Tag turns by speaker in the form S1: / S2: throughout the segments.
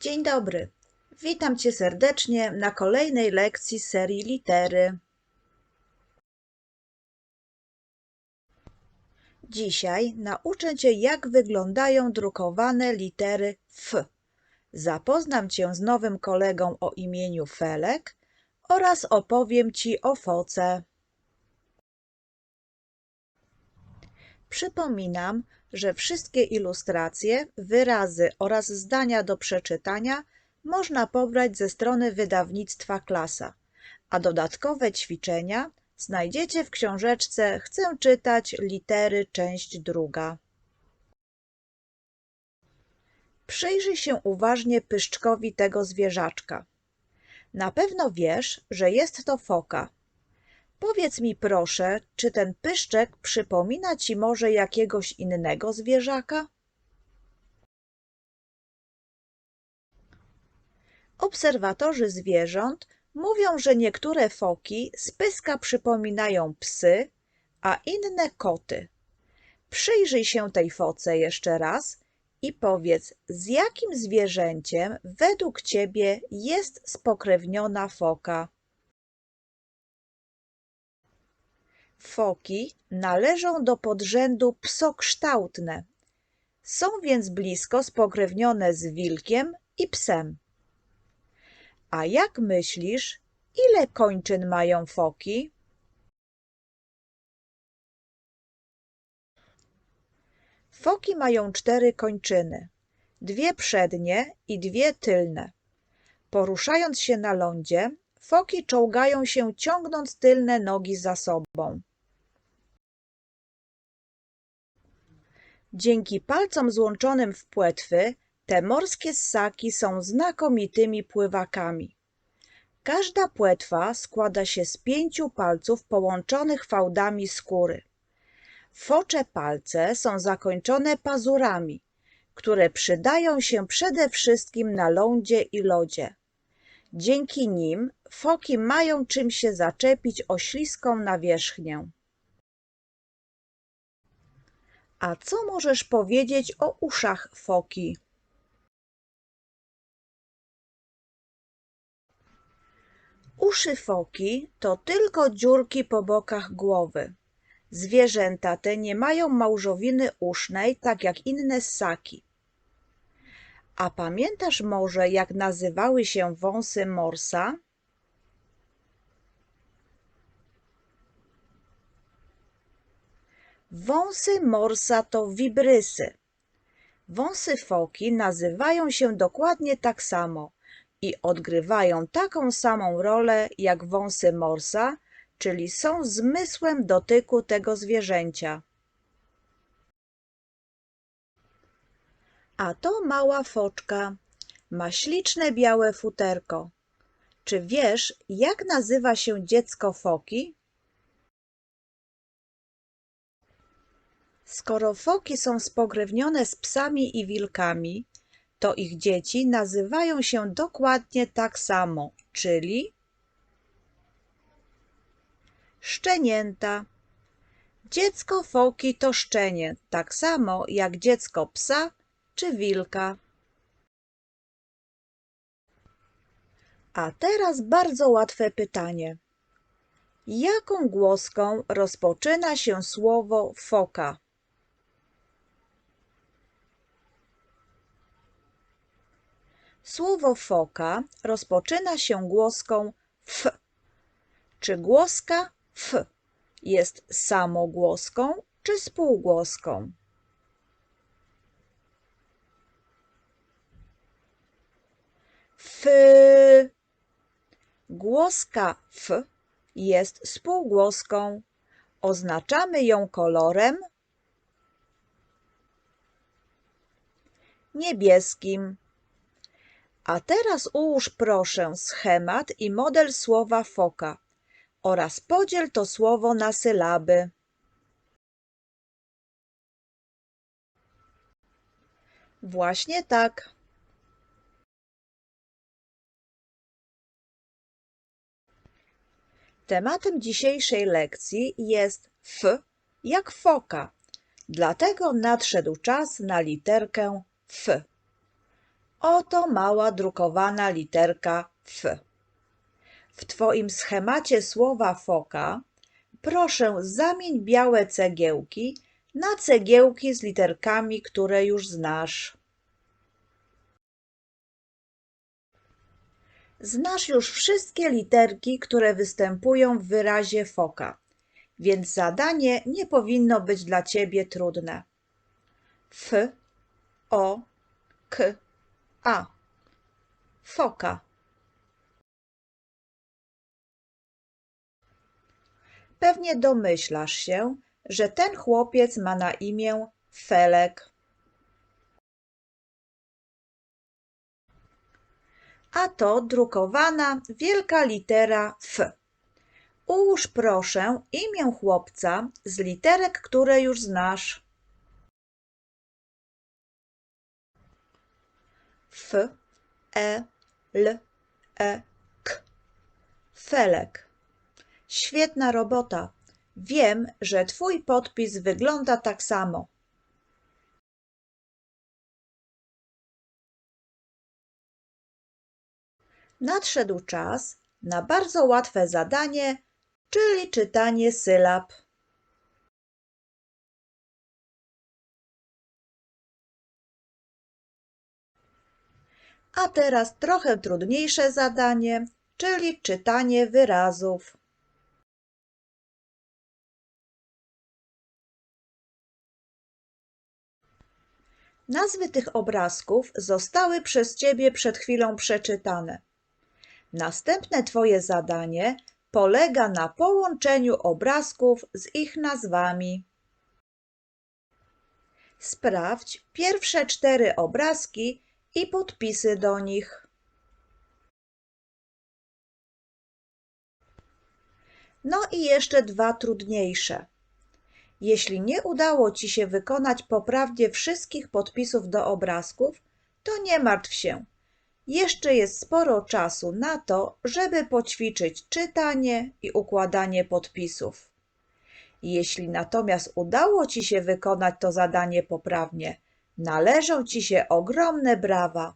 S1: Dzień dobry. Witam Cię serdecznie na kolejnej lekcji serii litery. Dzisiaj nauczę Cię, jak wyglądają drukowane litery F. Zapoznam Cię z nowym kolegą o imieniu Felek oraz opowiem Ci o foce. Przypominam, że wszystkie ilustracje, wyrazy oraz zdania do przeczytania można pobrać ze strony wydawnictwa Klasa, a dodatkowe ćwiczenia znajdziecie w książeczce Chcę czytać litery, część druga. Przyjrzyj się uważnie pyszczkowi tego zwierzaczka. Na pewno wiesz, że jest to foka. Powiedz mi proszę, czy ten pyszczek przypomina ci może jakiegoś innego zwierzaka? Obserwatorzy zwierząt mówią, że niektóre foki z pyska przypominają psy, a inne koty. Przyjrzyj się tej foce jeszcze raz i powiedz, z jakim zwierzęciem według ciebie jest spokrewniona foka. Foki należą do podrzędu psokształtne. Są więc blisko spokrewnione z wilkiem i psem. A jak myślisz, ile kończyn mają foki? Foki mają cztery kończyny, dwie przednie i dwie tylne. Poruszając się na lądzie, foki czołgają się ciągnąc tylne nogi za sobą. Dzięki palcom złączonym w płetwy te morskie ssaki są znakomitymi pływakami. Każda płetwa składa się z pięciu palców połączonych fałdami skóry. Focze palce są zakończone pazurami, które przydają się przede wszystkim na lądzie i lodzie. Dzięki nim foki mają czym się zaczepić o śliską nawierzchnię. A co możesz powiedzieć o uszach foki? Uszy foki to tylko dziurki po bokach głowy. Zwierzęta te nie mają małżowiny usznej, tak jak inne ssaki. A pamiętasz może, jak nazywały się wąsy morsa? Wąsy morsa to wibrysy. Wąsy foki nazywają się dokładnie tak samo i odgrywają taką samą rolę jak wąsy morsa, czyli są zmysłem dotyku tego zwierzęcia. A to mała foczka. Ma śliczne białe futerko. Czy wiesz, jak nazywa się dziecko foki? Skoro foki są spokrewnione z psami i wilkami, to ich dzieci nazywają się dokładnie tak samo, czyli szczenięta. Dziecko foki to szczenie, tak samo jak dziecko psa czy wilka. A teraz bardzo łatwe pytanie. Jaką głoską rozpoczyna się słowo foka? Słowo foka rozpoczyna się głoską f. Czy głoska f jest samogłoską czy spółgłoską? F. Głoska f jest spółgłoską. Oznaczamy ją kolorem niebieskim. A teraz ułóż proszę schemat i model słowa foka oraz podziel to słowo na sylaby. Właśnie tak. Tematem dzisiejszej lekcji jest F jak foka, dlatego nadszedł czas na literkę F. Oto mała drukowana literka F. W Twoim schemacie słowa foka proszę zamień białe cegiełki na cegiełki z literkami, które już znasz. Znasz już wszystkie literki, które występują w wyrazie foka, więc zadanie nie powinno być dla Ciebie trudne. F, O, K, A. Foka. Pewnie domyślasz się, że ten chłopiec ma na imię Felek. A to drukowana wielka litera F. Ułóż proszę imię chłopca z literek, które już znasz. F, E, L, E, K. Felek. Świetna robota. Wiem, że Twój podpis wygląda tak samo. Nadszedł czas na bardzo łatwe zadanie, czyli czytanie sylab. A teraz trochę trudniejsze zadanie, czyli czytanie wyrazów. Nazwy tych obrazków zostały przez Ciebie przed chwilą przeczytane. Następne Twoje zadanie polega na połączeniu obrazków z ich nazwami. Sprawdź pierwsze cztery obrazki i podpisy do nich. No i jeszcze dwa trudniejsze. Jeśli nie udało Ci się wykonać poprawnie wszystkich podpisów do obrazków, to nie martw się. Jeszcze jest sporo czasu na to, żeby poćwiczyć czytanie i układanie podpisów. Jeśli natomiast udało Ci się wykonać to zadanie poprawnie, należą Ci się ogromne brawa.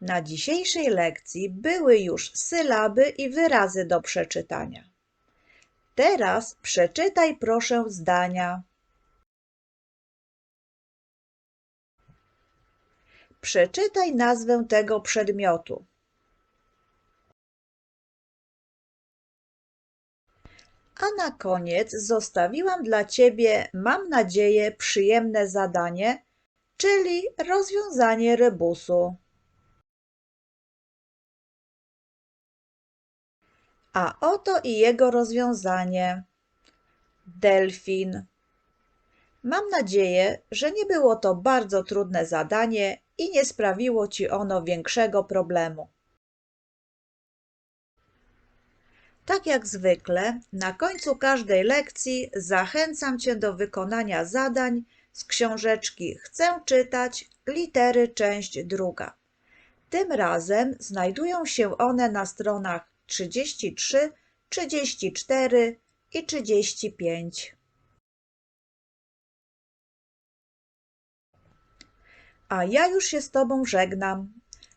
S1: Na dzisiejszej lekcji były już sylaby i wyrazy do przeczytania. Teraz przeczytaj proszę zdania. Przeczytaj nazwę tego przedmiotu. A na koniec zostawiłam dla Ciebie, mam nadzieję, przyjemne zadanie, czyli rozwiązanie rebusu. A oto i jego rozwiązanie. Delfin. Mam nadzieję, że nie było to bardzo trudne zadanie i nie sprawiło ci ono większego problemu. Tak jak zwykle, na końcu każdej lekcji zachęcam Cię do wykonania zadań z książeczki Chcę czytać litery część druga. Tym razem znajdują się one na stronach 33, 34 i 35. A ja już się z Tobą żegnam.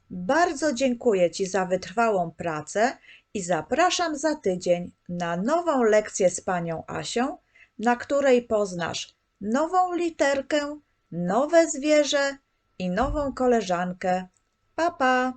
S1: Bardzo dziękuję Ci za wytrwałą pracę i zapraszam za tydzień na nową lekcję z Panią Asią, na której poznasz nową literkę, nowe zwierzę i nową koleżankę. Pa, pa!